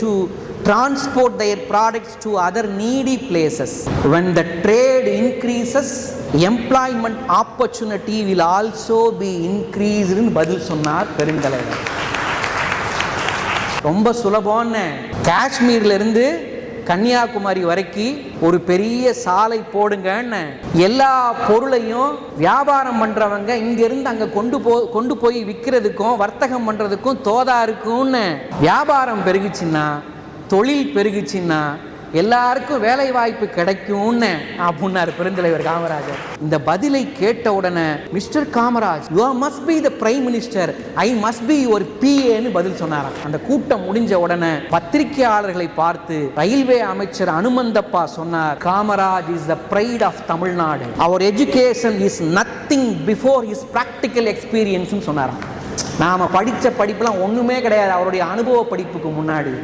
to transport their products to other needy places. When the trade increases, employment opportunity will also be increased ன்னு பதில் சொன்னார் பெருந்தலைவர் ரொம்ப சுலபம்னு காஷ்மீர்ல இருந்து கன்னியாகுமரி வரைக்கும் ஒரு பெரிய சாலை போடுங்கன்னு எல்லா பொருளையும் வியாபாரம் பண்றவங்க இங்கேருந்து அங்கே அங்க கொண்டு போ கொண்டு போய் விற்கிறதுக்கும் வர்த்தகம் பண்றதுக்கும் தோதா இருக்கும்னு வியாபாரம் பெருகுச்சுன்னா தொழில் பெருகுச்சுன்னா எல்லாருக்கும் வேலை வாய்ப்பு கிடைக்கும்னு அப்படின்னாரு பெருந்தலைவர் காமராஜர். இந்த பதிலை கேட்ட உடனே mister Kamaraj you must be the prime minister I must be ஒரு பிஏன்னு பதில் சொன்னாராம். அந்த கூட்டம் முடிஞ்ச உடனே பத்திரிகையாளர்களை பார்த்து ரயில்வே அமைச்சர் அனுமந்தப்பா சொன்னார் Kamaraj is the pride of Tamil Nadu. Our education is nothing before is practical experience சொன்னாராம். நாம படிச்ச படிப்புலாம் ஒண்ணுமே கிடையாது. அவருடைய அனுபவ படிப்புக்கு முன்னாடி.